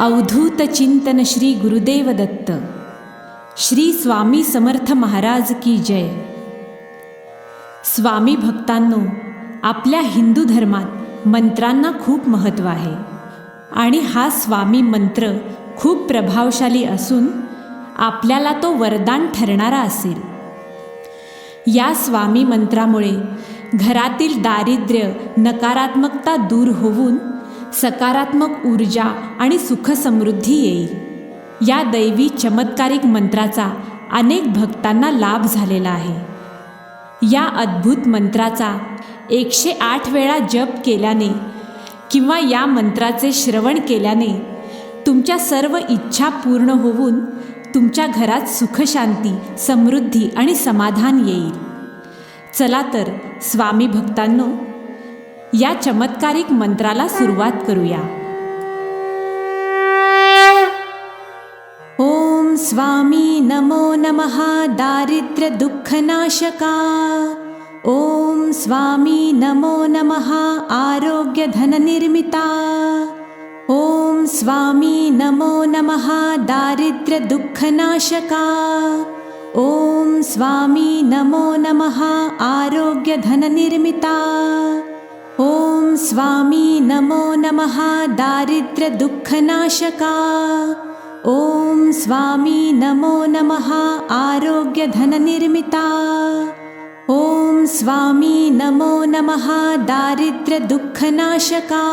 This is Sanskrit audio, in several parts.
अवधूत चिंतन श्री गुरुदेव दत्त. श्री स्वामी समर्थ महाराज की जय. स्वामी भक्तांनो आपल्या हिंदू धर्मात मंत्रांना खूप महत्त्व आहे आणि हा स्वामी मंत्र खूप प्रभावशाली असून आपल्याला तो वरदान ठरणारा असेल. या स्वामी मंत्रामुळे घरातील दारिद्र्य नकारात्मकता दूर होऊन सकारात्मक ऊर्जा आणि सुखसमृद्धी येईल. या दैवी चमत्कारिक मंत्राचा अनेक भक्तांना लाभ झालेला आहे. या अद्भुत मंत्राचा एकशे आठ वेळा जप केल्याने किंवा या मंत्राचे श्रवण केल्याने तुमच्या सर्व इच्छा पूर्ण होऊन तुमच्या घरात सुखशांती समृद्धी आणि समाधान येईल. चला तर स्वामी भक्तांनो या चमत्कारिक मंत्राला सुरुवात करूया. ओम स्वामी नमो नमः दारिद्र्य दुःखनाशका. ओम स्वामी नमो नमः आरोग्य धननिर्मिता. ओम स्वामी नमो नमः दारिद्र्य दुःखनाशका. ओम स्वामी नमो नमः आरोग्य ओम स्वामी नमो नमः दारिद्र्य दुःखनाशका ओम स्वामी नमो नमः आरोग्य धननिर्मिता ओम स्वामी नमो नमः दारिद्र्य दुःखनाशका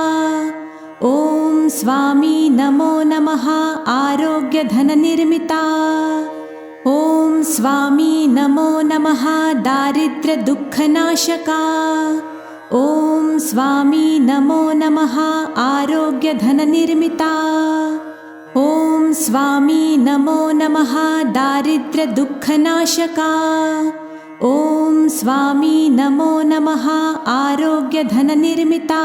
ओम स्वामी नमो नमः आरोग्य धननिर्मिता ओम स्वामी नमो नमः दारिद्र्य ओम स्वामी नमो नमः आरोग्य धननिर्मिता ओम स्वामी नमो नमः दारिद्र्य दुःखनाशका ओम स्वामी नमो नमः आरोग्य धननिर्मिता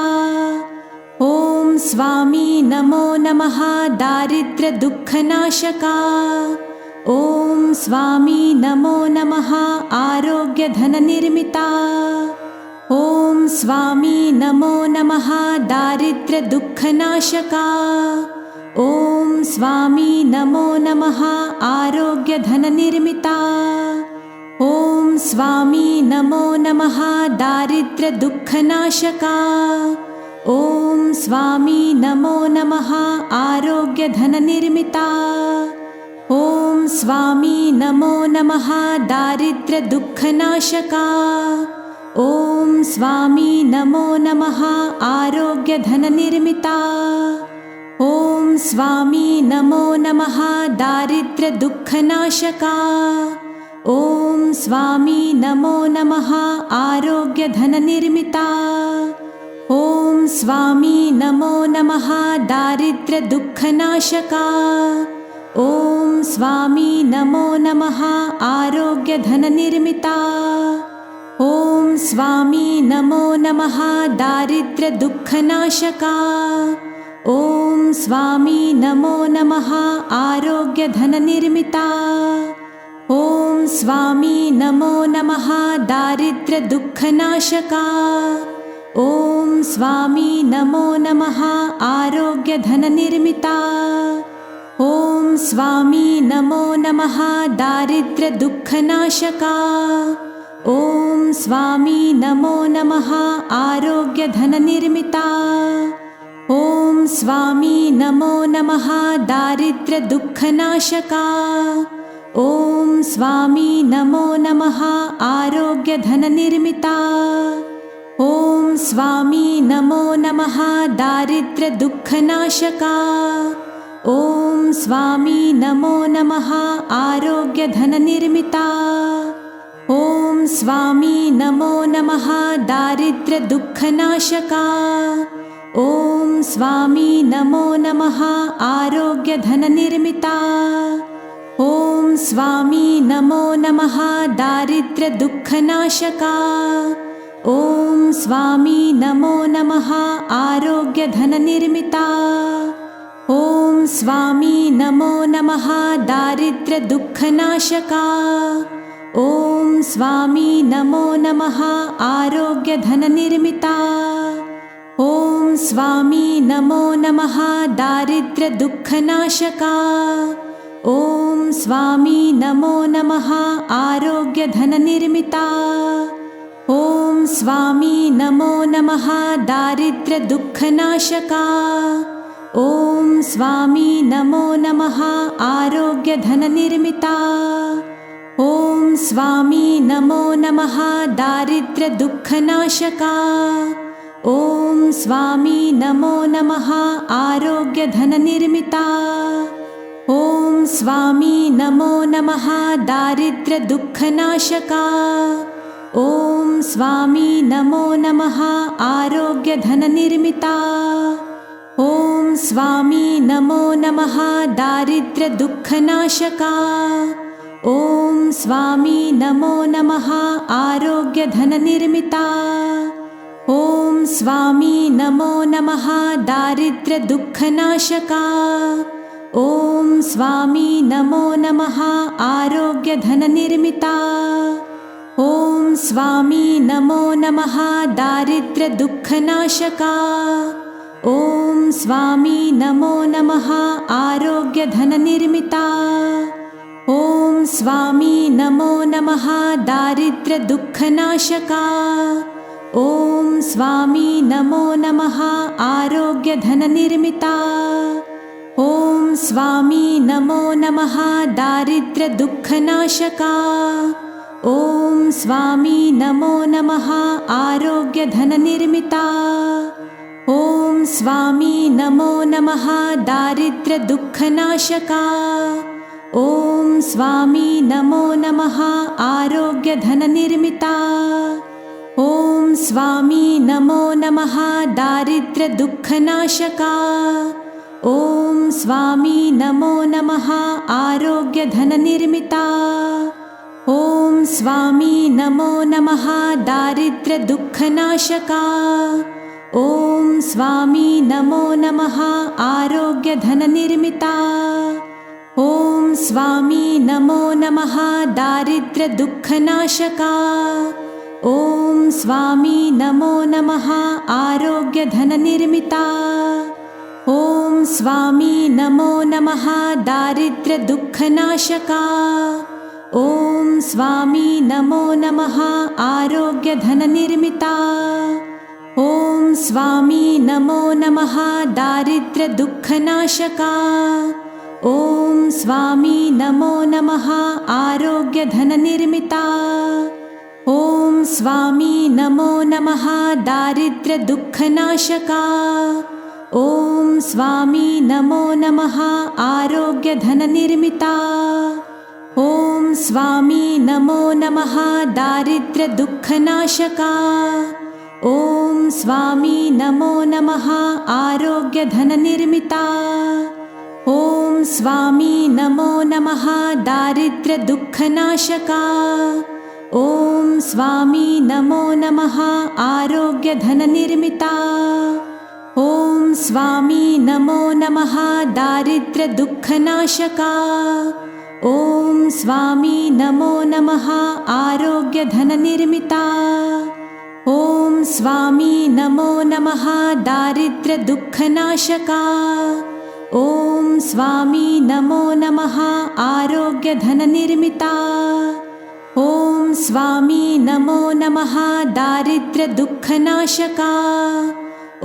ओम स्वामी नमो नमः दारिद्र्य दुःखनाशका ओम स्वामी नमो नमः आरोग्य ओम स्वामी नमो नमः दारिद्र्य दुःखनाशका ओम स्वामी नमो नमः आरोग्य धननिर्मिता ओम स्वामी नमो नमः दारिद्र्य दुःखनाशका ओम स्वामी नमो नमः आरोग्य धननिर्मिता ओम स्वामी नमो नमः दारिद्र्य ओम स्वामी नमो नमः आरोग्य धननिर्मिता ओम स्वामी नमो नमः दारिद्र्य दुःखनाशका ओम स्वामी नमो नमः आरोग्य धननिर्मिता ओम स्वामी नमो नमः दारिद्र्य दुःखनाशका ओम स्वामी नमो नमः आरोग्य धननिर्मिता ओम स्वामी नमो नमः दारिद्र्य दुःखनाशका ओम स्वामी नमो नमः आरोग्य धननिर्मिता ओम स्वामी नमो नमः दारिद्र्य दुःखनाशका ओम स्वामी नमो नमः आरोग्य धननिर्मिता ओम स्वामी नमो नमः दारिद्र्य ओम स्वामी नमो नमः आरोग्य धननिर्मिता ओम स्वामी नमो नमः दारिद्र्य दुःखनाशका ओम स्वामी नमो नमः आरोग्य धननिर्मिता ओम स्वामी नमो नमः दारिद्र्य दुःखनाशका ओम स्वामी नमो नमः आरोग्य धननिर्मिता ओम स्वामी नमो नमः दारिद्र्य दुःखनाशका ओम स्वामी नमो नमः आरोग्य धननिर्मिता ओम स्वामी नमो नमः दारिद्र्य दुःखनाशका ओम स्वामी नमो नमः आरोग्य धननिर्मिता ओम स्वामी नमो नमः दारिद्र्य ओम स्वामी नमो नमः आरोग्य धननिर्मिता ओम स्वामी नमो नमः दारिद्र्यदुःखनाशका। ॐ स्वामी नमो नमः आरोग्यधननिर्मिता। ॐ स्वामी नमो नमः दारिद्र्यदुःखनाशका। ॐ स्वामी नमो नमः आरोग्यधननिर्मिता ॐ स्वामी नमो नमः दारिद्र्यदुःखनाशका ॐ स्वामी नमो नमः आरोग्यधननिर्मिता ॐ स्वामी नमो नमः दारिद्र्यदुःखनाशका ॐ स्वामी नमो नमः आरोग्यधननिर्मिता ॐ स्वामी नमो नमः दारिद्र्यदुःखनाशका ॐ स्वामी नमो नमः आरोग्यधननिर्मिता। ॐ स्वामी नमो नमः दारिद्र्यदुःखनाशका। ॐ स्वामी नमो नमः आरोग्यधननिर्मिता। ॐ स्वामी नमो नमः दारिद्र्यदुःखनाशका। ॐ स्वामी नमो नमः आरोग्यधननिर्मिता ॐ स्वामी नमो नमः दारिद्र्यदुःखनाशका ॐ स्वामी नमो नमः आरोग्यधननिर्मिता ॐ स्वामी नमो नमः दारिद्र्यदुःखनाशका ॐ स्वामी नमो नमः आरोग्यधननिर्मिता ॐ स्वामी नमो नमः दारिद्र्यदुःखनाशका ॐ स्वामी नमो नमः आरोग्यधननिर्मिता। ॐ स्वामी नमो नमः दारिद्र्यदुःखनाशका। ॐ स्वामी नमो नमः आरोग्यधननिर्मिता। ॐ स्वामी नमो नमः दारिद्र्यदुःखनाशका। ॐ स्वामी नमो नमः आरोग्यधननिर्मिता ॐ स्वामी नमो नमः दारिद्र्यदुःखनाशका ॐ स्वामी नमो नमः आरोग्यधननिर्मिता ॐ स्वामी नमो नमः दारिद्र्यदुःखनाशका ॐ स्वामी नमो नमः आरोग्यधननिर्मिता ॐ स्वामी नमो नमः दारिद्र्यदुःखनाशका ॐ स्वामी नमो नमः आरोग्यधननिर्मिता। ॐ स्वामी नमो नमः दारिद्र्यदुःखनाशका। ॐ स्वामी नमो नमः आरोग्यधननिर्मिता। ॐ स्वामी नमो नमः दारिद्र्यदुःखनाशका। ॐ स्वामी नमो नमः आरोग्यधननिर्मिता स्वामी नमो नमः दारिद्र्यदुःखनाशका ॐ स्वामी नमो नमः आरोग्यधननिर्मिता ॐ स्वामी नमो नमः दारिद्र्यदुःखनाशका ॐ स्वामी नमो नमः आरोग्यधननिर्मिता ॐ स्वामी नमो नमः दारिद्र्यदुःखनाशका ॐ स्वामी नमो नमः आरोग्यधननिर्मिता। ॐ स्वामी नमो नमः दारिद्र्यदुःखनाशका।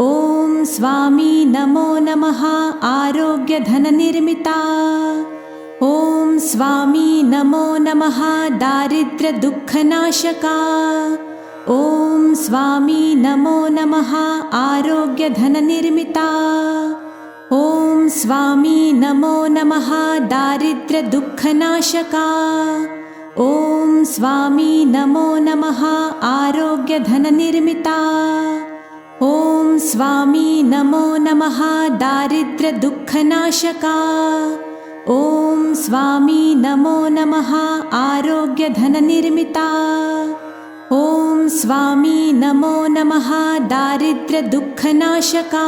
ॐ स्वामी नमो नमः आरोग्यधननिर्मिता। ॐ स्वामी नमो नमः दारिद्र्यदुःखनाशका। ॐ स्वामी नमो नमः आरोग्यधननिर्मिता ॐ स्वामी नमो नमः दारिद्र्यदुःखनाशका ॐ स्वामी नमो नमः आरोग्यधननिर्मिता ॐ स्वामी नमो नमः दारिद्र्यदुःखनाशका ॐ स्वामी नमो नमः आरोग्यधननिर्मिता ॐ स्वामी नमो नमः दारिद्र्यदुःखनाशका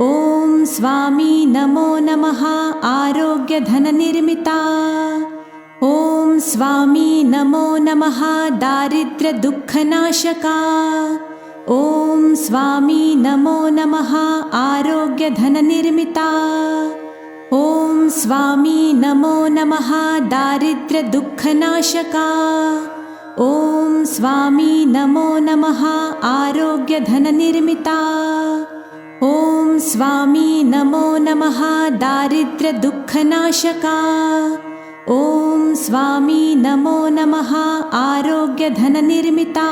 ॐ स्वामी नमो नमः आरोग्यधननिर्मिता। ॐ स्वामी नमो नमः दारिद्र्यदुःखनाशका। ॐ स्वामी नमो नमः आरोग्यधननिर्मिता। ॐ स्वामी नमो नमः दारिद्र्यदुःखनाशका। ॐ स्वामी नमो नमः आरोग्यधननिर्मिता ॐ स्वामी नमो नमः दारिद्र्यदुःखनाशका ॐ स्वामी नमो नमः आरोग्यधननिर्मिता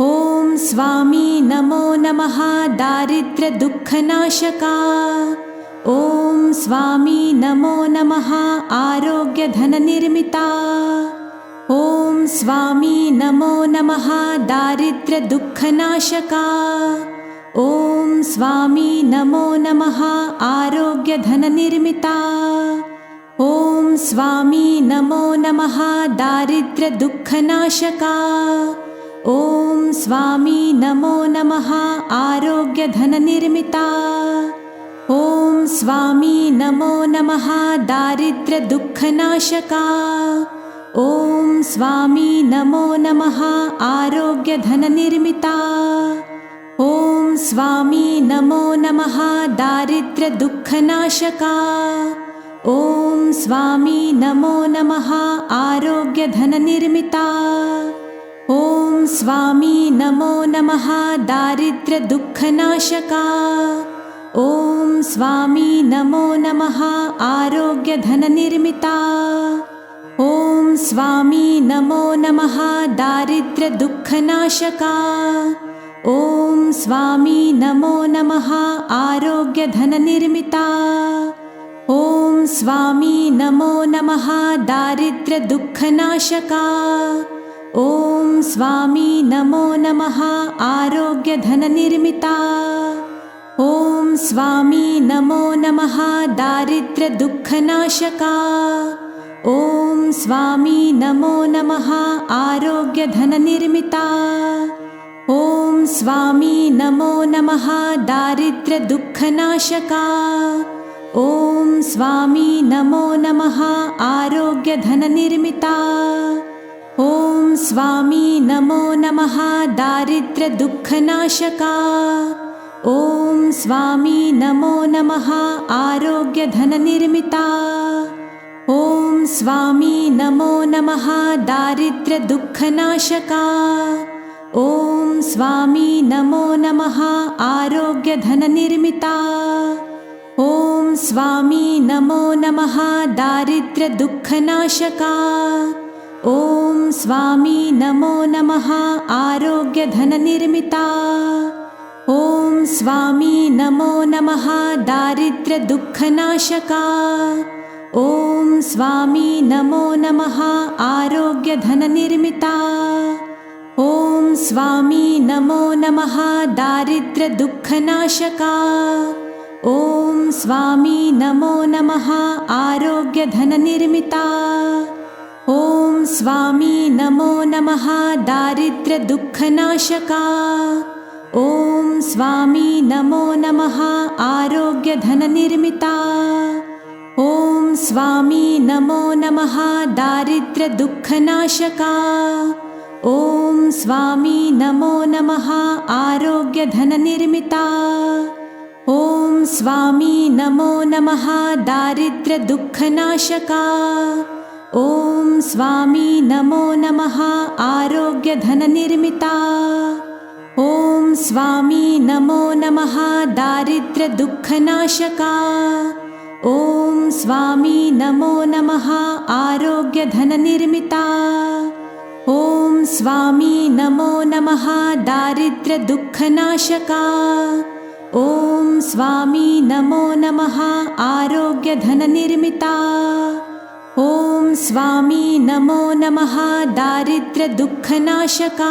ॐ स्वामी नमो नमः दारिद्र्यदुःखनाशका ॐ स्वामी नमो नमः आरोग्यधननिर्मिता ॐ स्वामी नमो नमः दारिद्र्यदुःखनाशका ॐ स्वामी नमो नमः आरोग्यधननिर्मिता। ॐ स्वामी नमो नमः दारिद्र्यदुःखनाशका। ॐ स्वामी नमो नमः आरोग्यधननिर्मिता। ॐ स्वामी नमो नमः दारिद्र्यदुःखनाशका। ॐ स्वामी नमो नमः आरोग्यधननिर्मिता ॐ स्वामी नमो नमः दारिद्र्यदुःखनाशका ॐ स्वामी नमो नमः आरोग्यधननिर्मिता ॐ स्वामी नमो नमः दारिद्र्यदुःखनाशका ॐ स्वामी नमो नमः आरोग्यधननिर्मिता ॐ स्वामी नमो नमः दारिद्र्यदुःखनाशका ॐ स्वामी नमो नमः आरोग्यधननिर्मिता। ॐ स्वामी नमो नमः दारिद्र्यदुःखनाशका। ॐ स्वामी नमो नमः आरोग्यधननिर्मिता। ॐ स्वामी नमो नमः दारिद्र्यदुःखनाशका। ॐ स्वामी नमो नमः आरोग्यधननिर्मिता। ॐ स्वामी नमो नमः दारिद्र्यदुःखनाशका ॐ स्वामी नमो नमः आरोग्यधननिर्मिता ॐ स्वामी नमो नमः दारिद्र्यदुःखनाशका ॐ स्वामी नमो नमः आरोग्यधननिर्मिता ॐ स्वामी नमो नमः दारिद्र्यदुःखनाशका ॐ स्वामी नमो नमः आरोग्यधननिर्मिता। ॐ स्वामी नमो नमः दारिद्र्यदुःखनाशका। ॐ स्वामी नमो नमः आरोग्यधननिर्मिता। ॐ स्वामी नमो नमः दारिद्र्यदुःखनाशका। ॐ स्वामी नमो नमः आरोग्यधननिर्मिता स्वामी नमो नमः दारिद्र्यदुःखनाशका। ॐ स्वामी नमो नमः आरोग्यधननिर्मिता। ॐ स्वामी नमो नमः दारिद्र्यदुःखनाशका। ॐ स्वामी नमो नमः आरोग्यधननिर्मिता। ॐ स्वामी नमो नमः दारिद्र्यदुःखनाशका ॐ स्वामी नमो नमः आरोग्यधननिर्मिता। ॐ स्वामी नमो नमः दारिद्र्यदुःखनाशका। ॐ स्वामी नमो नमः आरोग्यधननिर्मिता। ॐ स्वामी नमो नमः दारिद्र्यदुःखनाशका। ॐ स्वामी नमो नमः आरोग्यधननिर्मिता। ॐ स्वामी नमो नमः दारिद्र्यदुःखनाशका ॐ स्वामी नमो नमः आरोग्यधननिर्मिता ॐ स्वामी नमो नमः दारिद्र्यदुःखनाशका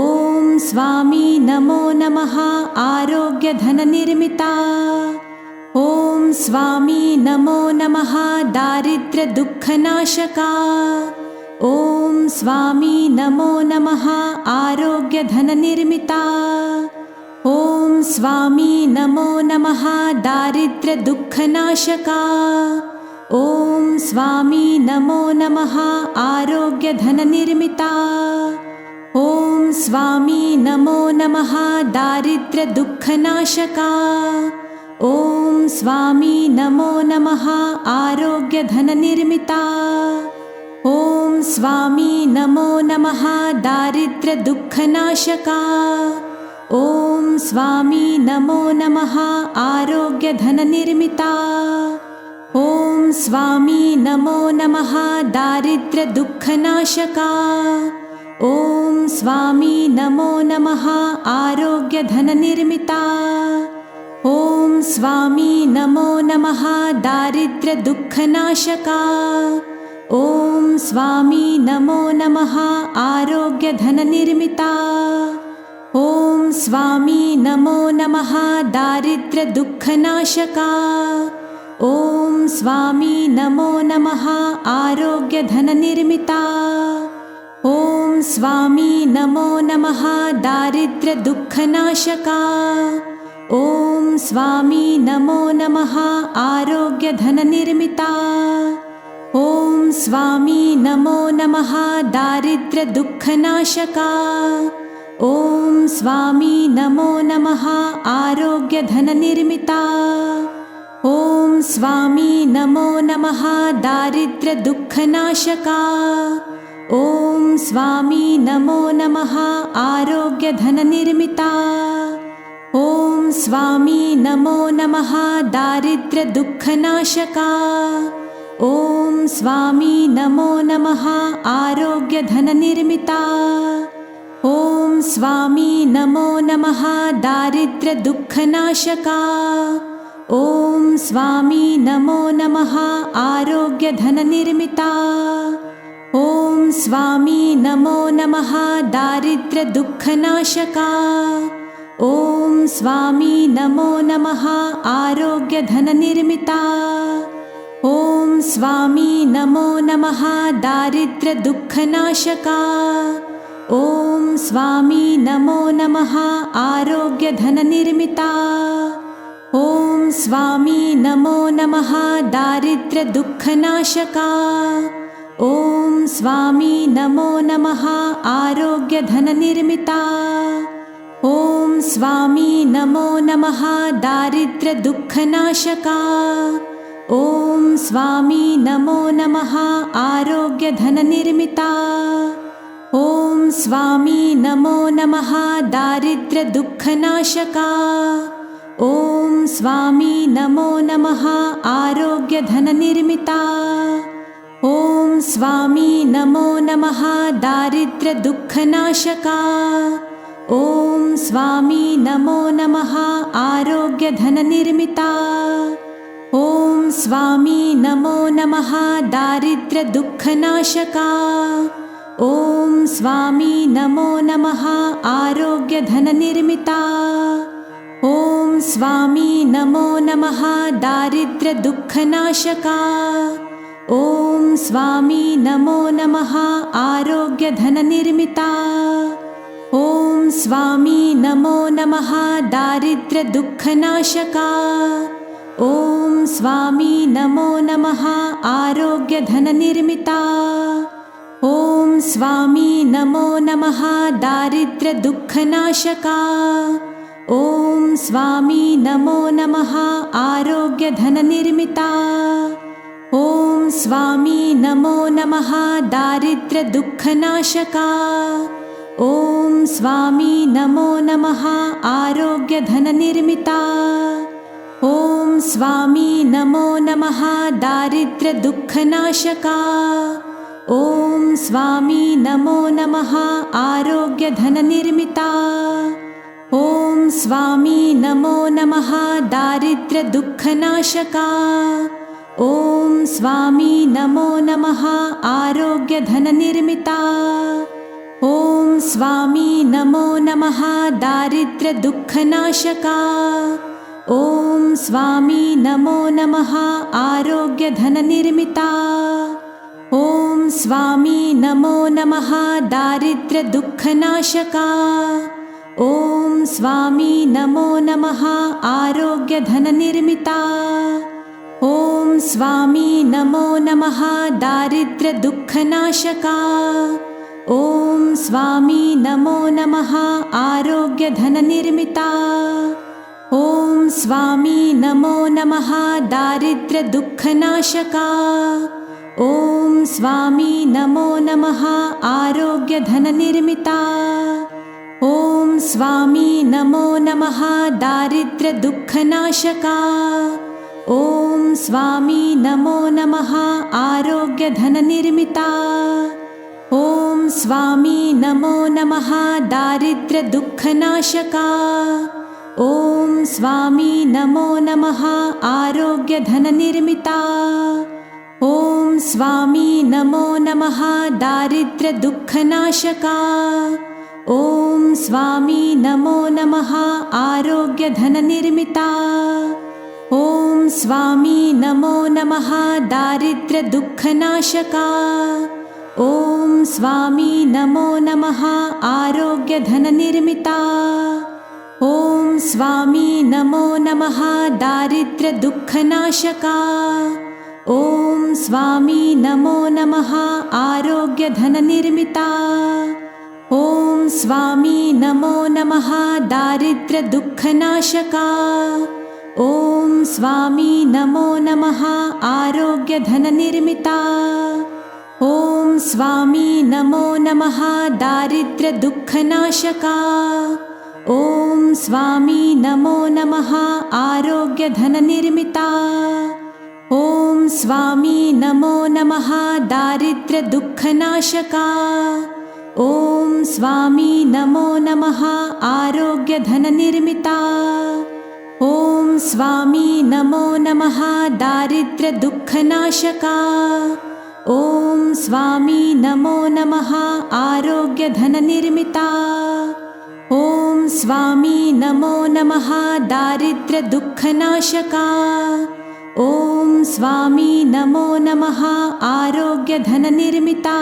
ॐ स्वामी नमो नमः आरोग्यधननिर्मिता ॐ स्वामी नमो नमः दारिद्र्यदुःखनाशका ॐ स्वामी नमो नमः आरोग्यधननिर्मिता। ॐ स्वामी नमो नमः दारिद्र्यदुःखनाशका। ॐ स्वामी नमो नमः आरोग्यधननिर्मिता। ॐ स्वामी नमो नमः दारिद्र्यदुःखनाशका। ॐ स्वामी नमो नमः आरोग्यधननिर्मिता ॐ स्वामी नमो नमः दारिद्र्यदुःखनाशका। ॐ स्वामी नमो नमः आरोग्यधननिर्मिता। ॐ स्वामी नमो नमः दारिद्र्यदुःखनाशका। ॐ स्वामी नमो नमः आरोग्यधननिर्मिता। ॐ स्वामी नमो नमः दारिद्र्यदुःखनाशका ॐ स्वामी नमो नमः आरोग्यधननिर्मिता। ॐ स्वामी नमो नमः दारिद्र्यदुःखनाशका। ॐ स्वामी नमो नमः आरोग्यधननिर्मिता। ॐ स्वामी नमो नमः दारिद्र्यदुःखनाशका। ॐ स्वामी नमो नमः आरोग्यधननिर्मिता ॐ स्वामी नमो नमः दारिद्र्यदुःखनाशका। ॐ स्वामी नमो नमः आरोग्यधननिर्मिता। ॐ स्वामी नमो नमः दारिद्र्यदुःखनाशका। ॐ स्वामी नमो नमः आरोग्यधननिर्मिता। ॐ स्वामी नमो नमः दारिद्र्यदुःखनाशका ॐ स्वामी नमो नमः आरोग्यधननिर्मिता। ॐ स्वामी नमो नमः दारिद्र्यदुःखनाशका। ॐ स्वामी नमो नमः आरोग्यधननिर्मिता। ॐ स्वामी नमो नमः दारिद्र्यदुःखनाशका। ॐ स्वामी नमो नमः आरोग्यधननिर्मिता ॐ स्वामी नमो नमः दारिद्र्यदुःखनाशका। ॐ स्वामी नमो नमः आरोग्यधननिर्मिता। ॐ स्वामी नमो नमः दारिद्र्यदुःखनाशका। ॐ स्वामी नमो नमः आरोग्यधननिर्मिता। ॐ स्वामी नमो नमः दारिद्र्यदुःखनाशका ॐ स्वामी नमो नमः आरोग्यधननिर्मिता। ॐ स्वामी नमो नमः दारिद्र्यदुःखनाशका। ॐ स्वामी नमो नमः आरोग्यधननिर्मिता। ॐ स्वामी नमो नमः दारिद्र्यदुःखनाशका। ॐ स्वामी नमो नमः आरोग्यधननिर्मिता स्वामी नमो नमः दारिद्र्यदुःखनाशका ॐ स्वामी नमो नमः आरोग्यधननिर्मिता ॐ स्वामी नमो नमः दारिद्र्यदुःखनाशका ॐ स्वामी नमो नमः आरोग्यधननिर्मिता ॐ स्वामी नमो नमः दारिद्र्यदुःखनाशका ॐ स्वामी नमो नमः आरोग्यधननिर्मिता। ॐ स्वामी नमो नमः दारिद्र्यदुःखनाशका। ॐ स्वामी नमो नमः आरोग्यधननिर्मिता। ॐ स्वामी नमो नमः दारिद्र्यदुःखनाशका। ॐ स्वामी नमो नमः आरोग्यधननिर्मिता। ॐ स्वामी नमो नमः दारिद्र्यदुःखनाशका ॐ स्वामी नमो नमः आरोग्यधननिर्मिता ॐ स्वामी नमो नमः दारिद्र्यदुःखनाशका ॐ स्वामी नमो नमः आरोग्यधननिर्मिता ॐ स्वामी नमो नमः दारिद्र्यदुःखनाशका ॐ स्वामी नमो नमः आरोग्यधननिर्मिता। ॐ स्वामी नमो नमः दारिद्र्यदुःखनाशका। ॐ स्वामी नमो नमः आरोग्यधननिर्मिता। ॐ स्वामी नमो नमः दारिद्र्यदुःखनाशका। ॐ स्वामी नमो नमः आरोग्यधननिर्मिता ॐ स्वामी नमो नमः दारिद्र्यदुःखनाशका ॐ स्वामी नमो नमः आरोग्यधननिर्मिता ॐ स्वामी नमो नमः दारिद्र्यदुःखनाशका ॐ स्वामी नमो नमः आरोग्यधननिर्मिता ॐ स्वामी नमो नमः दारिद्र्यदुःखनाशका ॐ स्वामी नमो नमः आरोग्यधननिर्मिता। ॐ स्वामी नमो नमः दारिद्र्यदुःखनाशका। ॐ स्वामी नमो नमः आरोग्यधननिर्मिता। ॐ स्वामी नमो नमः दारिद्र्यदुःखनाशका। ॐ स्वामी नमो नमः आरोग्यधननिर्मिता स्वामी नमो नमः दारिद्र्यदुःखनाशका ॐ स्वामी नमो नमः आरोग्यधननिर्मिता ॐ स्वामी नमो नमः दारिद्र्यदुःखनाशका ॐ स्वामी नमो नमः आरोग्यधननिर्मिता ॐ स्वामी नमो नमः दारिद्र्यदुःखनाशका ॐ स्वामी नमो नमः आरोग्यधननिर्मिता। ॐ स्वामी नमो नमः दारिद्र्यदुःखनाशका। ॐ स्वामी नमो नमः आरोग्यधननिर्मिता। ॐ स्वामी नमो नमः दारिद्र्यदुःखनाशका। ॐ स्वामी नमो नमः आरोग्यधननिर्मिता स्वामी नमो नमः दारिद्र्यदुःखनाशका ॐ स्वामी नमो नमः आरोग्यधननिर्मिता